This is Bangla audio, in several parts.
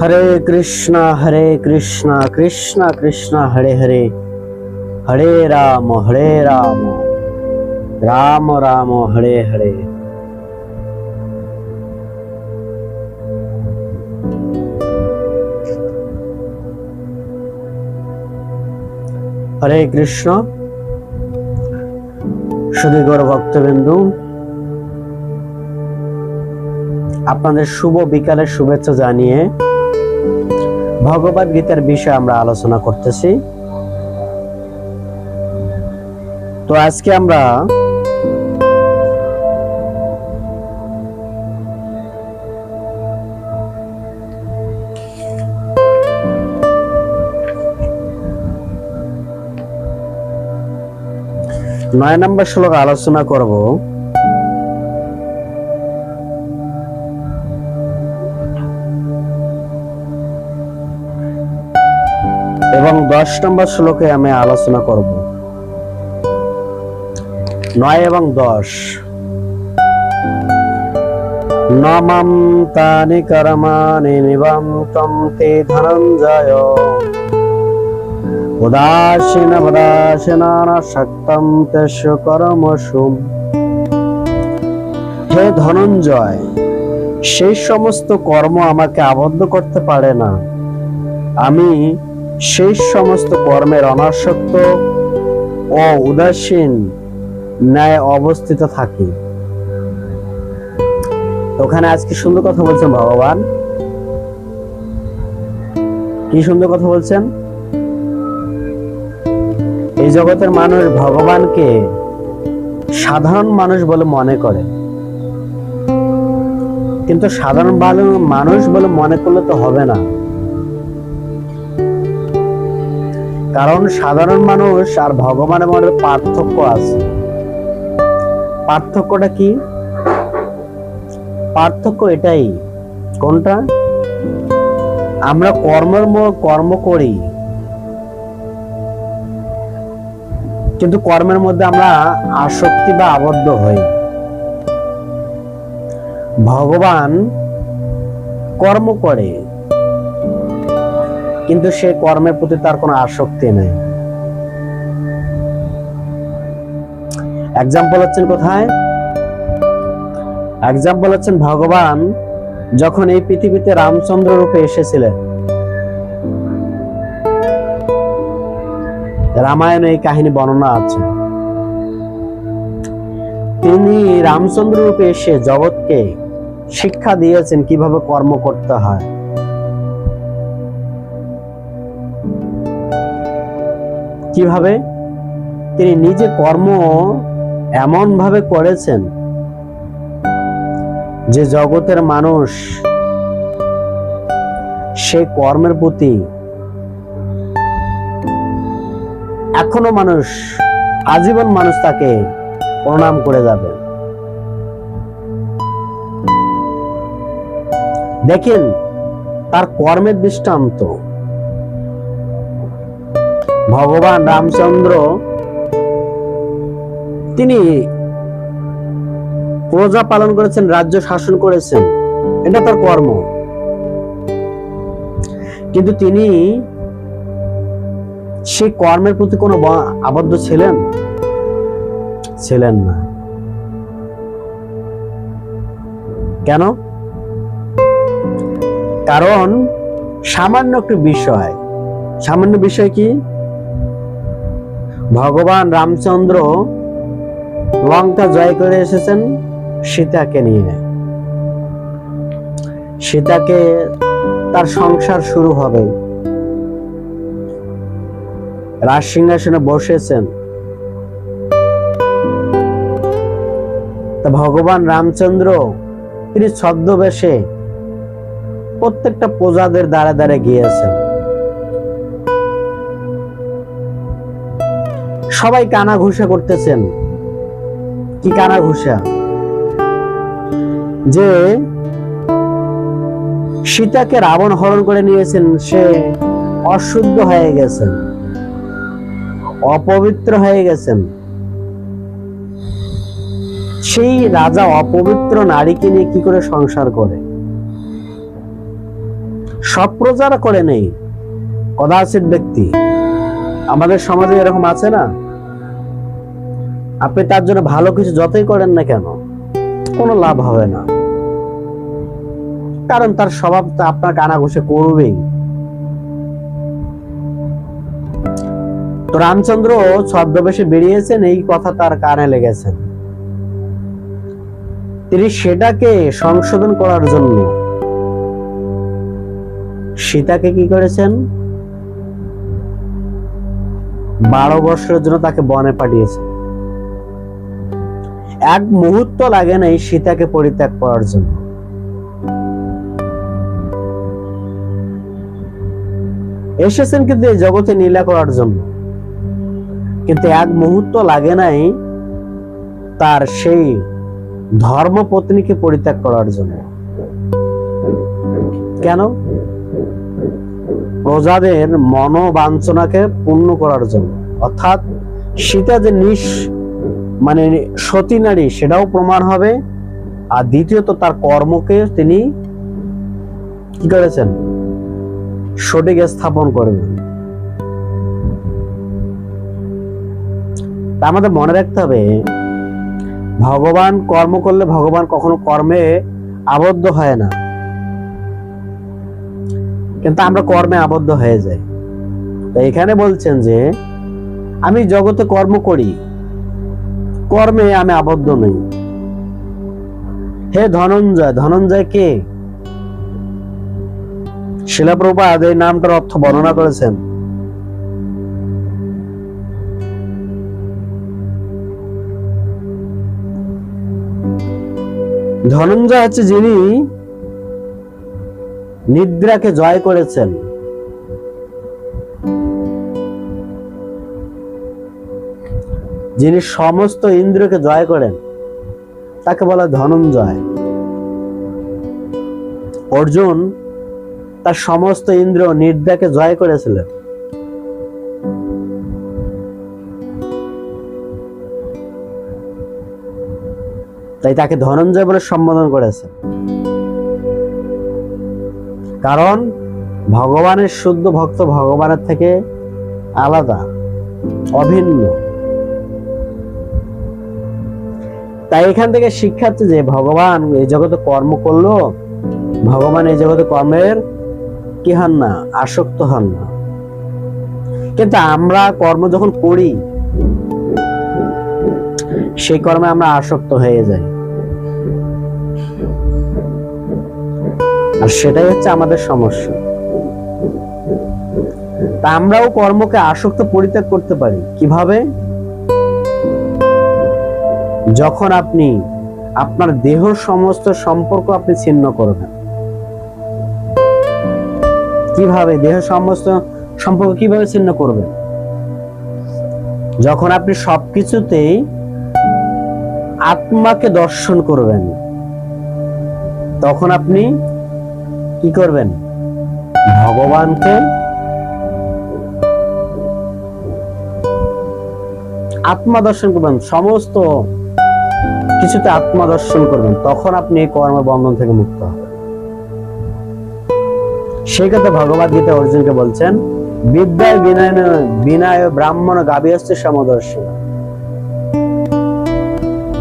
হরে কৃষ্ণ হরে কৃষ্ণ কৃষ্ণ কৃষ্ণ, হরে হরে। হরে রাম হরে রাম। রাম রাম, হরে হরে। হরে কৃষ্ণ। সুদীগর ভক্তবিন্দু, আপনাদের শুভ বিকালের শুভেচ্ছা জানিয়ে ভগবত গীতার বিষয়ে আমরা আলোচনা করতেছি। তো আজকে আমরা নয় নম্বর শ্লোক আলোচনা করব। এবং দশ নম্বর শ্লোকে আমি আলোচনা করব। নয় এবং দশ। নমম তানি কর্মাণি নিবম তে ধনঞ্জয়। উদাসীন উদাসীন শক্তম তেস্য কর্মসু হে ধনঞ্জয়, সেই সমস্ত কর্ম আমাকে আবদ্ধ করতে পারে না। আমি সেই সমস্ত কর্মের অনাসক্ত ও উদাসীন ন্যায় অবস্থিত থাকি। ওখানে আজকে সুন্দর কথা বলছেন ভগবান? কি সুন্দর কথা বলছেন? এই জগতের মানুষ ভগবানকে সাধারণ মানুষ বলে মনে করে। কিন্তু সাধারণ মানুষ বলে মনে করলে তো হবে না। কারণ সাধারণ মানুষ আর ভগবানের মধ্যে পার্থক্য আছে। পার্থক্যটা কি? পার্থক্য এটাই। কোনটা? আমরা কর্মের কর্ম করি। কিন্তু কর্মের মধ্যে আমরা আসক্তি বা আবদ্ধ হই। ভগবান কর্ম করে। কিন্তু সে কর্মের প্রতি তার কোনো আসক্তি নেই। এক্সাম্পল হচ্ছেন কোথায়? এক্সাম্পল হচ্ছেন ভগবান যখন এই পৃথিবীতে রামচন্দ্র রূপে এসেছিলেন। রামায়ণে এই কাহিনী বর্ণনা আছে। তিনি রামচন্দ্র রূপে এসে জগৎকে শিক্ষা দিয়েছেন কীভাবে কর্ম করতে হয়। কীভাবে? তিনি নিজে কর্ম এমন ভাবে করেছেন যে জগতের মানুষ সে কর্মের প্রতি এখনও মানুষ, আজীবন মানুষ তাকে প্রণাম করে যাবে। দেখেন, তার কর্মের দৃষ্টান্ত। ভগবান রামচন্দ্র, তিনি প্রজা পালন করেছেন, রাজ্য শাসন করেছেন। এটা তার কর্ম। কিন্তু তিনি সেই কর্মের প্রতি কোনো আবদ্ধ ছিলেন? ছিলেন না। কেন? কারণ সামান্য একটি বিষয়। সামান্য বিষয় কি? ভগবান রামচন্দ্র লঙ্কা জয় করে এসেছেন, সীতাকে নিয়ে। সীতাকে তার সংসার শুরু হবে। রাজ সিংহাসনে বসেছেন। তা ভগবান রামচন্দ্র, তিনি ছদ্মবেশে প্রত্যেকটা প্রজাদের দ্বারে দ্বারে গিয়েছেন। সবাই কানা ঘুষা করতেছেন। কি কানা ঘুষা যে সীতাকে রাবণ হরণ করে নিয়েছেন, সে অশুদ্ধ হয়ে গেছেন, অপবিত্র হয়ে গেছেন। সেই রাজা অপবিত্র নারীকে নিয়ে কি করে সংসার করে? সব প্রজারা করে নেই। কদাচিত ব্যক্তি। আমাদের সমাজে এরকম আছে না? আপনি তার জন্য ভালো কিছু যতই করেন না কেন, কোনো লাভ হবে না। কারণ তার স্বভাব তো আপনার কানাঘুষে করবেই। তো রামচন্দ্র ছদ্মবেশে বেরিয়েছেন, এই কথা তার কানে লেগেছেন তিনি সেটাকে সংশোধন করার জন্য সীতাকে কি করেছেন? বারো বছরের জন্য তাকে বনে পাঠিয়েছেন। এক মুহূর্ত লাগে নাই সীতাকে পরিত্যাগ করার জন্য। এসেছেন কিন্তু এই জগতে নীলা করার জন্য। কিন্তু এক মুহূর্ত লাগে নাই তার সেই ধর্মপত্নীকে পরিত্যাগ করার জন্য। কেন? প্রজাদের মনোবাঞ্ছনাকে পূর্ণ করার জন্য। অর্থাৎ সীতা যে নিঃ মানে সতী নারী, সেটাও প্রমাণ হবে। আর দ্বিতীয়ত তার কর্মকে তিনি কি করেছেন? সঠিক স্থাপন করবেন তা আমাদের মনে রাখতে হবে, ভগবান কর্ম করলে ভগবান কখনো কর্মে আবদ্ধ হয় না। কিন্তু আমরা কর্মে আবদ্ধ হয়ে যাই। এখানে বলছেন যে, আমি জগতে কর্ম করি। কর্মে আমি আবদ্ধ নই। হে ধনঞ্জয় ধনঞ্জয় কে? শিলাপ্রপাদ এই নামটার অর্থ বর্ণনা করেছেন। ধনঞ্জয় হচ্ছে যিনি নিদ্রাকে জয় করেছেন। যিনি সমস্ত ইন্দ্রকে জয় করেন, তাকে বলা ধনঞ্জয়। অর্জুন তার সমস্ত ইন্দ্র নির্দাকে জয় করেছিলেন। তাই তাকে ধনঞ্জয় বলে সম্বোধন করেছেন কারণ ভগবানের শুদ্ধ ভক্ত ভগবানের থেকে আলাদা, অভিন্ন। তাই এখান থেকে শিক্ষা যে ভগবান এই জগতে কর্ম করল, ভগবান এই জগতে কর্মের কি হন না? আসক্ত হন না। কিন্তু আমরা কর্ম যখন করি, সেই কর্মে আমরা আসক্ত হয়ে যাই। আর সেটাই হচ্ছে আমাদের সমস্যা। তা আমরাও কর্মকে আসক্ত পরিত্যাগ করতে পারি। কীভাবে? যখন আপনি আপনার দেহ সমস্ত সম্পর্ক আপনি ছিন্ন করবেন। কীভাবে? দেহ সমস্ত সম্পর্ক কীভাবে ছিন্ন করবেন? যখন আপনি সবকিছুতেই আত্মাকে দর্শন করবেন, তখন আপনি কি করবেন? ভগবানকে আত্মা দর্শন করবেন। সমস্ত কিছুতে আত্মা দর্শন করবেন, তখন আপনি এই কর্মবন্ধন থেকে মুক্ত হবেন। সেই কথা ভগবত গীতা অর্জুনকে বলছেন, বিদ্যায় বিনয় বিনয় ব্রাহ্মণ গাভীহস্তে সমদর্শন।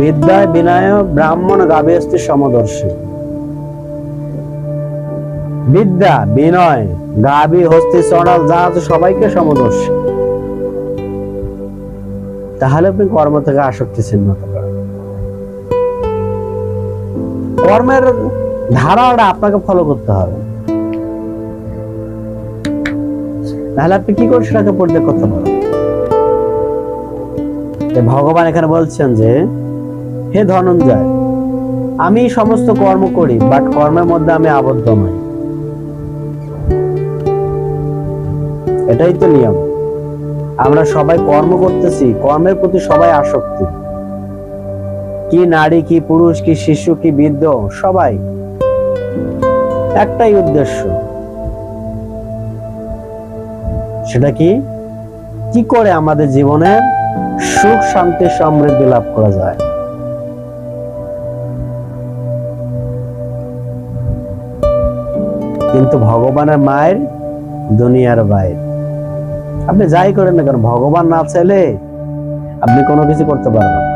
বিদ্যায় বিনয় ব্রাহ্মণ গাভীহস্তে সমদর্শী বিদ্যা, বিনয়, গাভী, হস্তি চড়াল যা সবাইকে সমদর্শী তাহলে আপনি কর্ম থেকে আসক্তি ছিন্ন কর্মের ধারাটা আপনাকে ফলো করতে হবে। তাহলে আপনি কি করে সেটাকে পরিত্যাগ করতে পারেন ভগবান এখানে বলছেন যে, হে ধনঞ্জয়, আমি সমস্ত কর্ম করি বাট কর্মের মধ্যে আমি আবদ্ধ নই। এটাই তো নিয়ম। আমরা সবাই কর্ম করতেছি, কর্মের প্রতি সবাই আসক্তি। কি নারী, কি পুরুষ, কি শিশু, কি বৃদ্ধ, সবাই একটাই উদ্দেশ্য। সেটা কি? কি করে আমাদের জীবনে সুখ, শান্তি, সমৃদ্ধি লাভ করা যায়? কিন্তু ভগবানের মায়ের দুনিয়ার বাইর। আপনি যাই করেন না কেন, ভগবান না চাইলে আপনি কোনো কিছু করতে পারবেন